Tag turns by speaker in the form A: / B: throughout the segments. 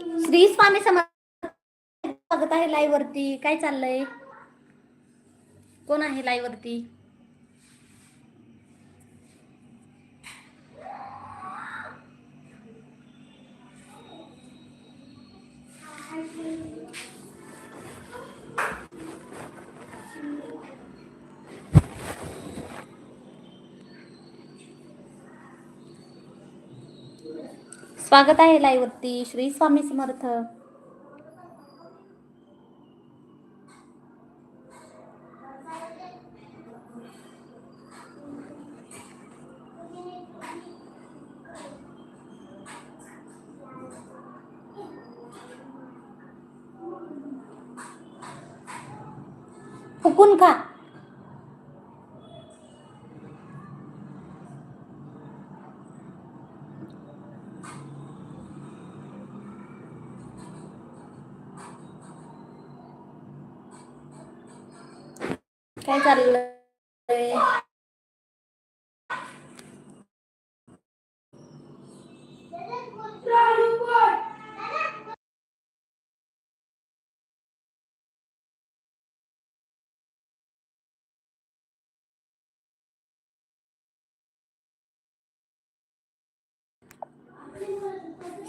A: श्री स्वामी समर्थ बघत आहे लाईव्ह वरती. काय चाललंय? कोण आहे लाईव्ह वरती? स्वागत आहे लाईव्ह वरती. श्री स्वामी समर्थ. काय चाललंय?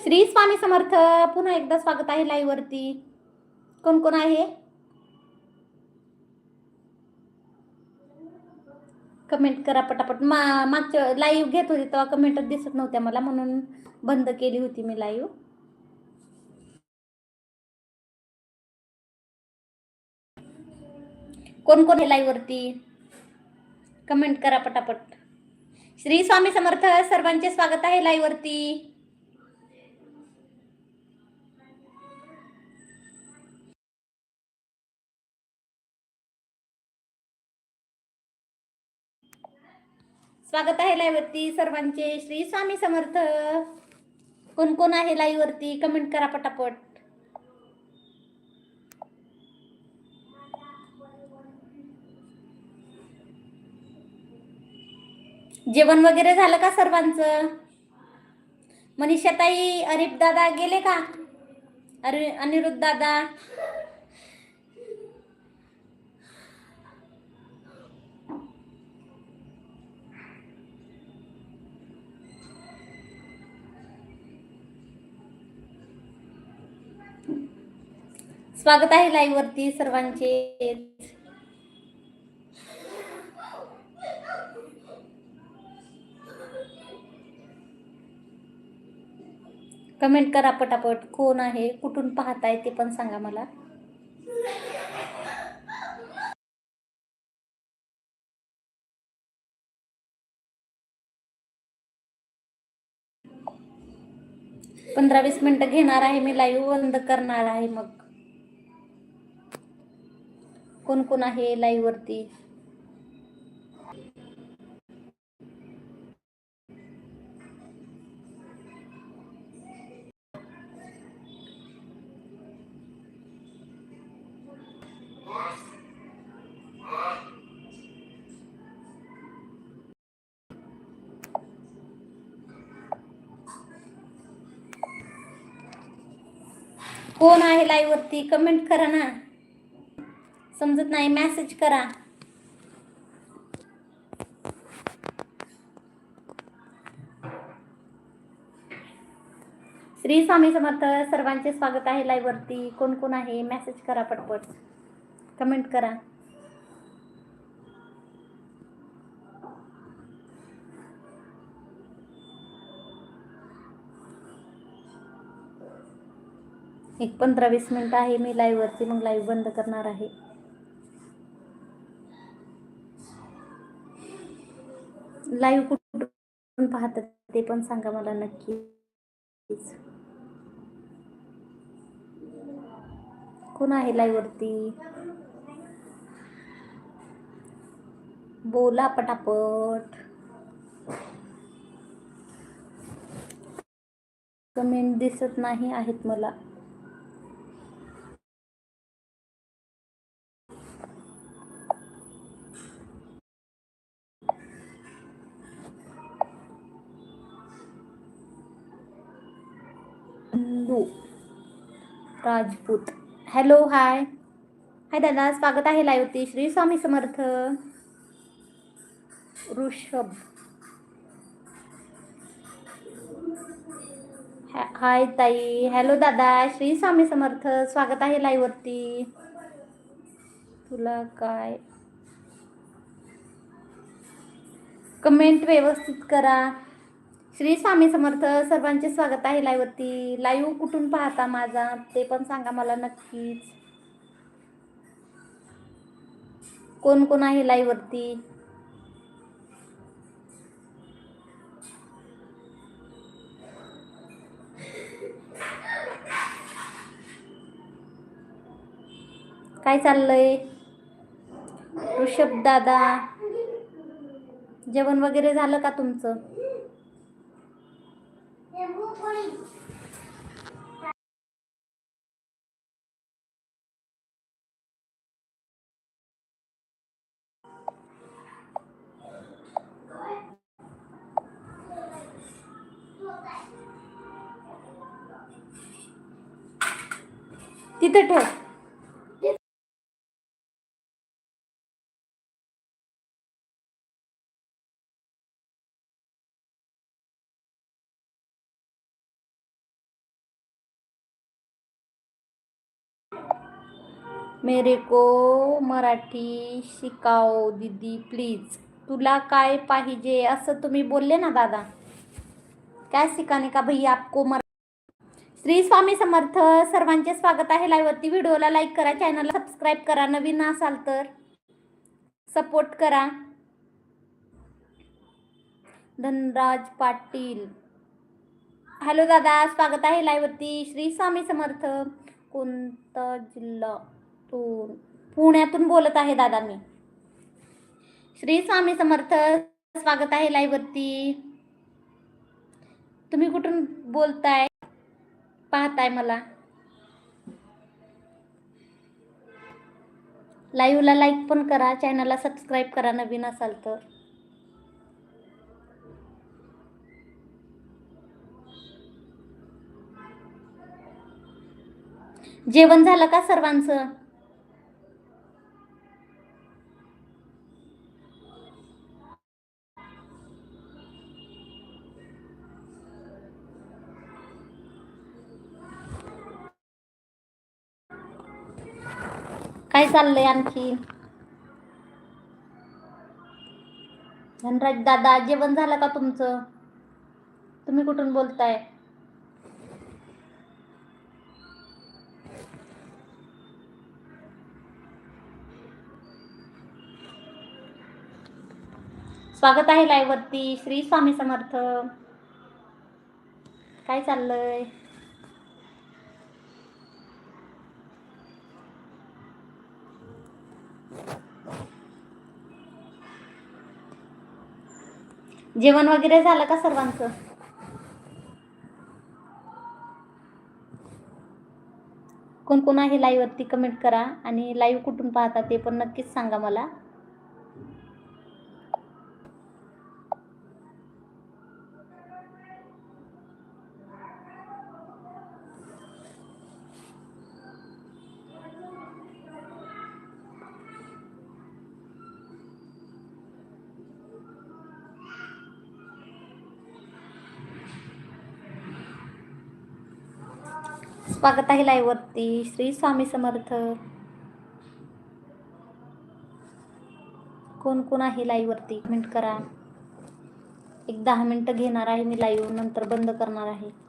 A: श्री स्वामी समर्थ पुन्हा एकदा स्वागत आहे लाईव्ह वरती. कोण कोण आहे? कमेंट करा पटापट. मा मागच्या लाईव्ह घेत होती तेव्हा कमेंटच दिसत नव्हत्या मला म्हणून बंद केली होती मी लाईव्ह कोण कोण आहे लाईव्ह वरती? कमेंट करा पटापट. श्री स्वामी समर्थ सर्वांचे स्वागत आहे लाईव्ह स्वागत आहे लाईव्ह वरती सर्वांचे. श्री स्वामी समर्थ. कोण कोण आहे लाईव्ह वरती कमेंट करा पटापट. जेवण वगैरे झालं का सर्वांचं? मनीषाताई अरिफ दादा गेले का? अरे अनिरुद्ध दादा? स्वागत आहे लाईव्ह वरती सर्वांचे. कमेंट करा पटापट कोण आहे कुठून पाहताय ते पण सांगा मला. पंधरा वीस मिनिटं घेणार आहे मी लाईव्ह बंद करणार आहे मग. कोण कोण आहे लाईव्ह वरती? कोण आहे लाईव्ह वरती? कमेंट करा ना. समजत नाही मॅसेज करा. श्री स्वामी समर्थ सर्वांचे स्वागत आहे लाईव्हवरती कोण कोण आहे? मेसेज करा पटपट. कमेंट करा. एक पंधरा वीस मिनटं आहे मी लाईव्हवरती मग लाईव्ह बंद करणार आहे. लाईव्ह कुठून पाहतात ते पण सांगा मला नक्की कोण आहे लाईव्ह वरती? बोला पटापट. कमेंट दिसत नाही आहेत मला. बंधू राजपूत. हॅलो हाय हाय दादा. स्वागत आहे लाईवती श्री स्वामी समर्थ. ऋषभ. हाय ताई. हॅलो दादा. श्री स्वामी समर्थ. स्वागत आहे लाईव्हवरती तुला काय? कमेंट व्यवस्थित करा. श्री स्वामी समर्थ सर्वांचे स्वागत आहे लाईव्हवरती लाईव्ह कुठून पाहता माझा? ते पण सांगा मला नक्कीच. कोण कोण आहे लाईव्हवरती काय चाललंय? ऋषभ दादा जेवण वगैरे झालं का तुमचं? तिथे ठेव. मेरे को मराठी शिकाव दीदी प्लीज तुला काय पाहिजे? असं तुम्ही बोलले ना दादा. काय शिकाने का भैया आपको मर श्री स्वामी समर्थ सर्वांचे स्वागत आहे लाईव्हवरती व्हिडिओला लाईक करा चॅनलला सबस्क्राईब करा. नवीन असाल तर सपोर्ट करा. धनराज पाटील. हॅलो दादा. स्वागत आहे लाईव्हवरती श्री स्वामी समर्थ कोणता जिल्हा? तो पुण्यातून बोलत आहे दादा मी. श्री स्वामी समर्थ स्वागत आहे लाईव्हवरती. तुम्ही कुठून बोलताय? पाहताय मला. लाईव्हला लाईक पण करा चॅनलला सबस्क्राईब करा नवीन असाल तर. जेवण झालं का सर्वांचं? काय चाललंय आणखी. धनराज दादा जेवण झालं का तुमचं? तुम्ही कुठून बोलताय? स्वागत आहे लाईव्ह वरती. श्री स्वामी समर्थ. काय चाललंय? जेवण वगैरे झालं का सर्वांचं? कोण कोण आहे लाईव्ह वरती कमेंट करा आणि लाईव्ह कुठून पाहता ते पण नक्कीच सांगा मला. स्वागत आहे लाईव्हवरती श्री स्वामी समर्थ. कोण कोण आहे लाईव्हवरती कमेंट करा. एक दहा मिनटं घेणार आहे मी लाईव्ह नंतर बंद करणार आहे.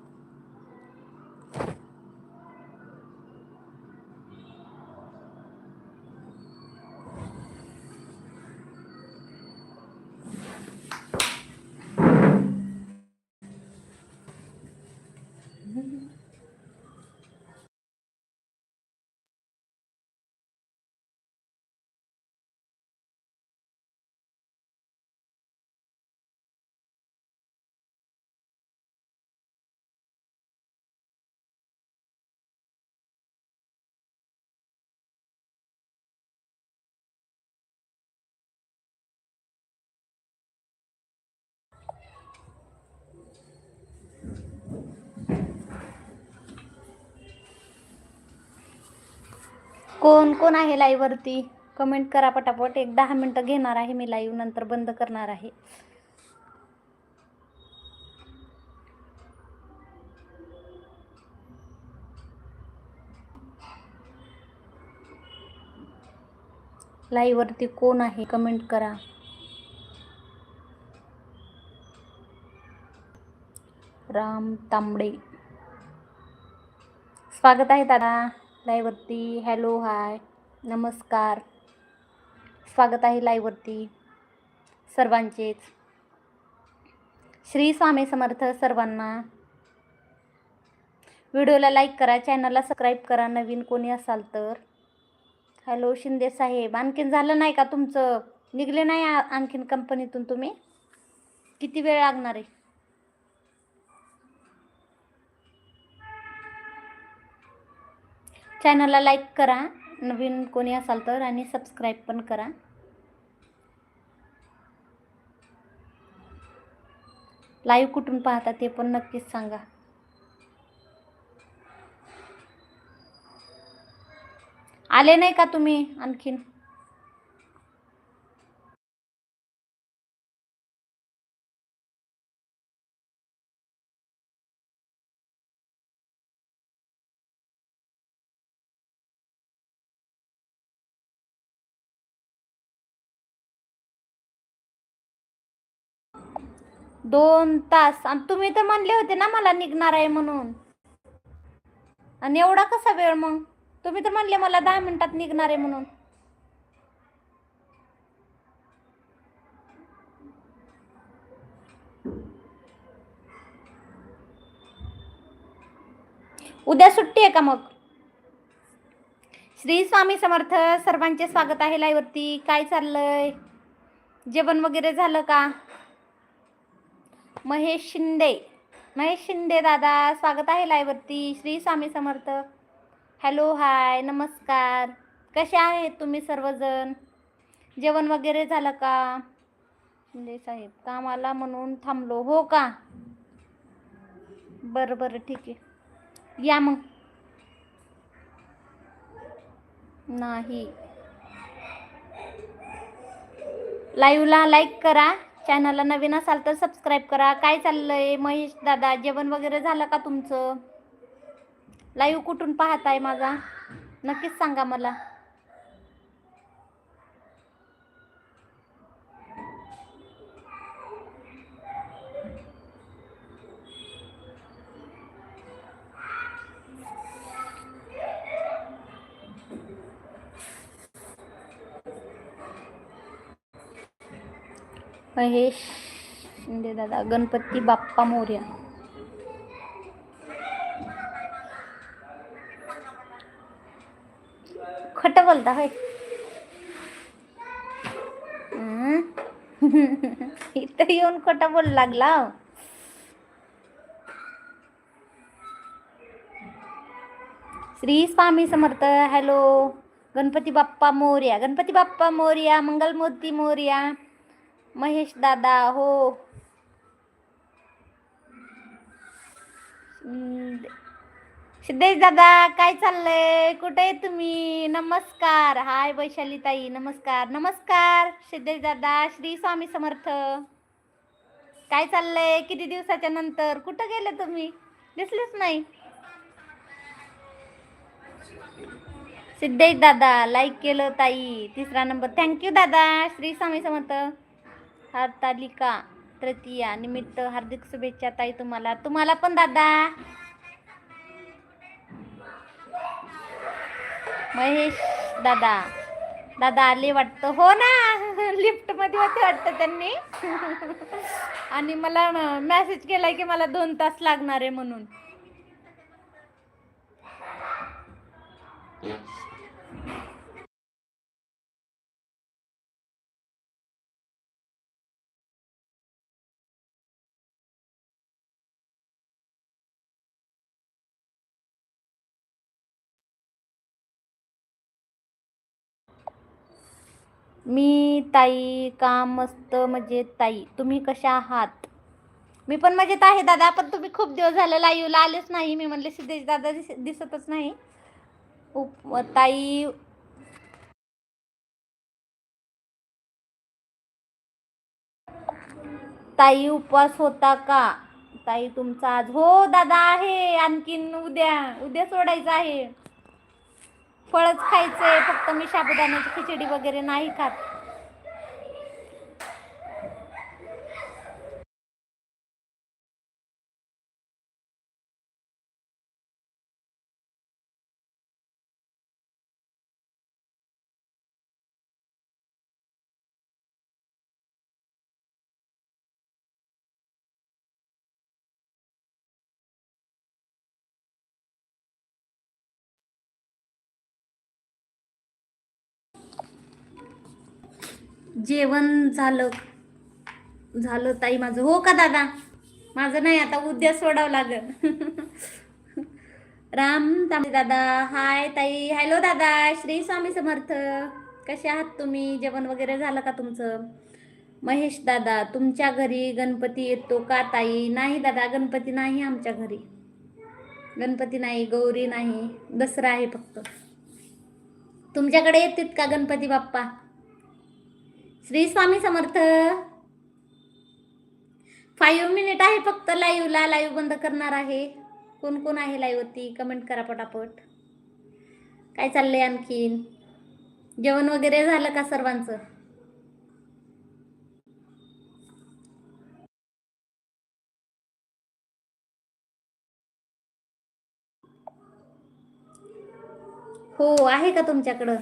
A: कोण कोण आहे लाईव्हवरती कमेंट करा पटापट. एक दहा मिनटं घेणार आहे मी लाईव्ह नंतर बंद करणार आहे. लाईव्हवरती कोण आहे? कमेंट करा. राम तांबडे. स्वागत आहे दादा. लाईववरती हॅलो हाय. नमस्कार. स्वागत आहे लाईववरती सर्वांचेच. श्री स्वामी समर्थ सर्वांना. व्हिडिओला लाईक करा चॅनलला सबस्क्राईब करा नवीन कोणी असाल तर. हॅलो शिंदे साहेब. आणखीन झालं नाही का तुमचं? निघले नाही आणखीन कंपनीतून तुम्ही? किती वेळ लागणार आहे? चॅनलला लाईक करा. नवीन कोणी असाल तर आणि सबस्क्राईब पण करा. लाईव्ह कुठून पाहता ते पण नक्कीच सांगा. आले नाही का तुम्ही आणखीन? दोन तास. आणि तुम्ही तर म्हणले होते ना मला निघणार आहे म्हणून. आणि एवढा कसा वेळ मग? तुम्ही तर म्हणले मला दहा मिनिटात निघणार आहे म्हणून. उद्या सुट्टी आहे का मग? श्री स्वामी समर्थ सर्वांचे स्वागत आहे लाईवरती काय चाललंय? जेवण वगैरे झालं का? महेश शिंदे. महेश शिंदे दादा स्वागत आहे लायवरती श्री स्वामी समर्थ. हॅलो हाय नमस्कार. कसे आहेत तुम्ही सर्वजण? जेवण वगैरे झालं का? शिंदे साहेब कामाला म्हणून थांबलो. हो का? बरं बरं ठीक आहे. या मग. नाही. लाईव्हला लाईक करा. चॅनलला नवीन असाल तर सबस्क्राईब करा. काय चाललंय? महेश दादा जेवण वगैरे झालं का तुमचं? लाईव्ह कुठून पाहताय माझा? नक्कीच सांगा मला. महेश शिंदे दादा गणपती बाप्पा मोर्या खट बोलता होय हम्म. इथं येऊन खोटं बोल लागला हो. श्री स्वामी समर्थ हॅलो गणपती बाप्पा मोर्या गणपती बाप्पा मोर्या मंगलमूर्ती मोर्या महेश दादा हो. सिद्धेश दादा काय चाललंय? कुठे आहे तुम्ही? नमस्कार. हाय वैशाली ताई नमस्कार. नमस्कार सिद्धेश दादा श्री स्वामी समर्थ. काय चाललंय? किती दिवसाच्या नंतर? कुठं गेले तुम्ही? दिसलेच नाही. सिद्धेश दादा लाईक केलं ताई. तिसरा नंबर. थँक्यू दादा श्री स्वामी समर्थ. हरतालिका तृतीया निमित्त हार्दिक शुभेच्छा ताई तुम्हाला. तुम्हाला पण दादा. महेश दादा. दादा आले वाटतं. हो ना लिफ्टमध्ये होते वाटतं त्यांनी. आणि मला मेसेज केलाय की मला दोन तास लागणार आहे म्हणून. मी ताई का मस्त मजेत ताई. तुम्ही कशा आहात? मी पण मजेत आहे दादा. पण तुम्ही खूप दिवस झाले लाईव्हला आलेच नाही. मी म्हणले सिद्धेश दादा दिसतच नाही. उप ताई. ताई उपवास होता का? ताई तुमचा आज हो दादा आहे. आणखीन उद्या उद्या सोडायचं आहे. फळच खायचंय. फक्त मी साबुदाण्याची खिचडी वगैरे नाही खात. जेवण झालं. झालं ताई माझं. हो का दादा? माझं नाही आता उद्या सोडावं लागल. राम तांबे दादा. हाय ताई. हॅलो दादा. श्री स्वामी समर्थ. कसे आहात तुम्ही? जेवण वगैरे झालं का तुमचं? महेश दादा तुमच्या घरी गणपती येतो का ताई? नाही दादा गणपती नाही आमच्या घरी. गणपती नाही गौरी नाही दसरा आहे फक्त. तुमच्याकडे येतात का गणपती बाप्पा? श्री स्वामी समर्थ. फाईव्ह मिनिट आहे फक्त लाईव्हला लाईव्ह बंद करणार आहे. कोण कोण आहे लाईव्हवरती कमेंट करा पटापट. काय चाललंय आणखीन? जेवण वगैरे झालं का सर्वांचं? हो आहे का तुमच्याकडं?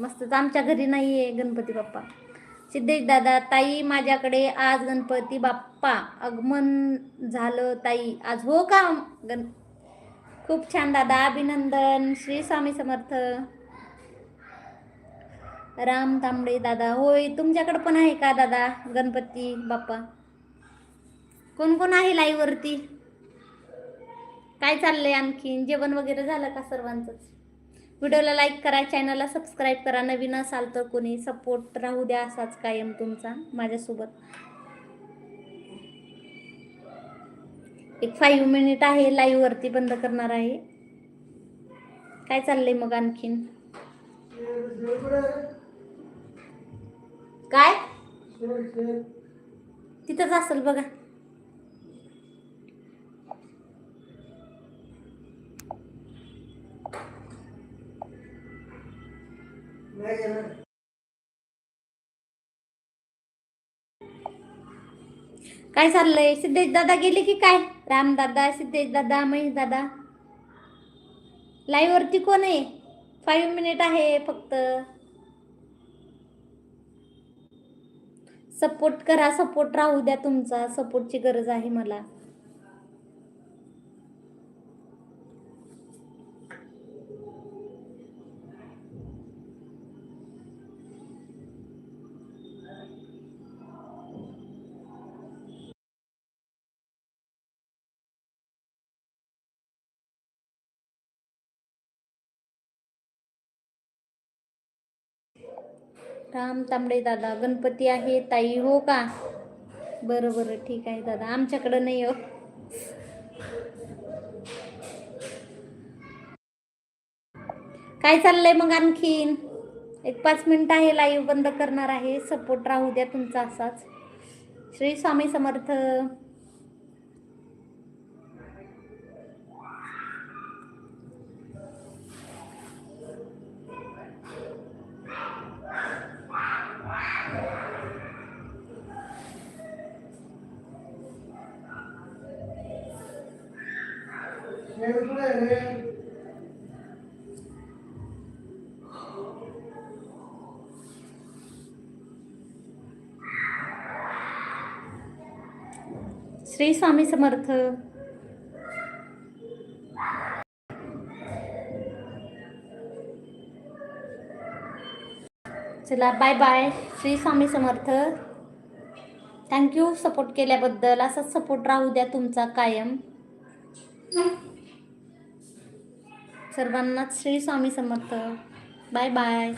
A: मस्तच आमच्या घरी नाही आहे गणपती बाप्पा. सिद्धेश दादा ताई माझ्याकडे आज गणपती बाप्पा. आगमन झालं ताई. आज हो का? गण खूप छान दादा. अभिनंदन. श्री स्वामी समर्थ. राम तांबडे दादा. होय तुमच्याकडे पण आहे का दादा गणपती बाप्पा? कोण कोण आहे लाईवरती काय चाललंय आणखीन? जेवण वगैरे झालं का सर्वांचंच? व्हिडिओला लाईक करा चॅनलला सबस्क्राईब करा. नवीन असाल तर कोणी सपोर्ट राहू द्या असाच कायम तुमचा माझ्यासोबत. एक फाईव्ह मिनिट आहे लाईव्हवरती बंद करणार आहे. काय चाललंय मग आणखीन? काय? तिथंच असेल बघा. काय चाललंय? सिद्धेश दादा गेले की काय? राम दादा सिद्धेश दादा महेश दादा? लाईव्ह वरती कोण आहे? फाईव्ह मिनिट आहे फक्त. सपोर्ट करा सपोर्ट राहू द्या तुमचा. सपोर्टची गरज आहे मला. राम तांबडे दादा गणपती आहे ताई हो का? बरं बरं ठीक आहे दादा. आमच्याकडं नाही हो. काय चाललंय मग आणखीन? एक पाच मिनिट आहे लाईव्ह बंद करणार आहे. सपोर्ट राहू द्या तुमचा असाच. श्री स्वामी समर्थ. श्री स्वामी समर्थ. चला bye bye Shri Swami Samarth. Thank you support केल्याबद्दल. असाच सपोर्ट राहू द्या तुमचा कायम. सर्वांनाच श्री स्वामी समर्थ. Bye bye.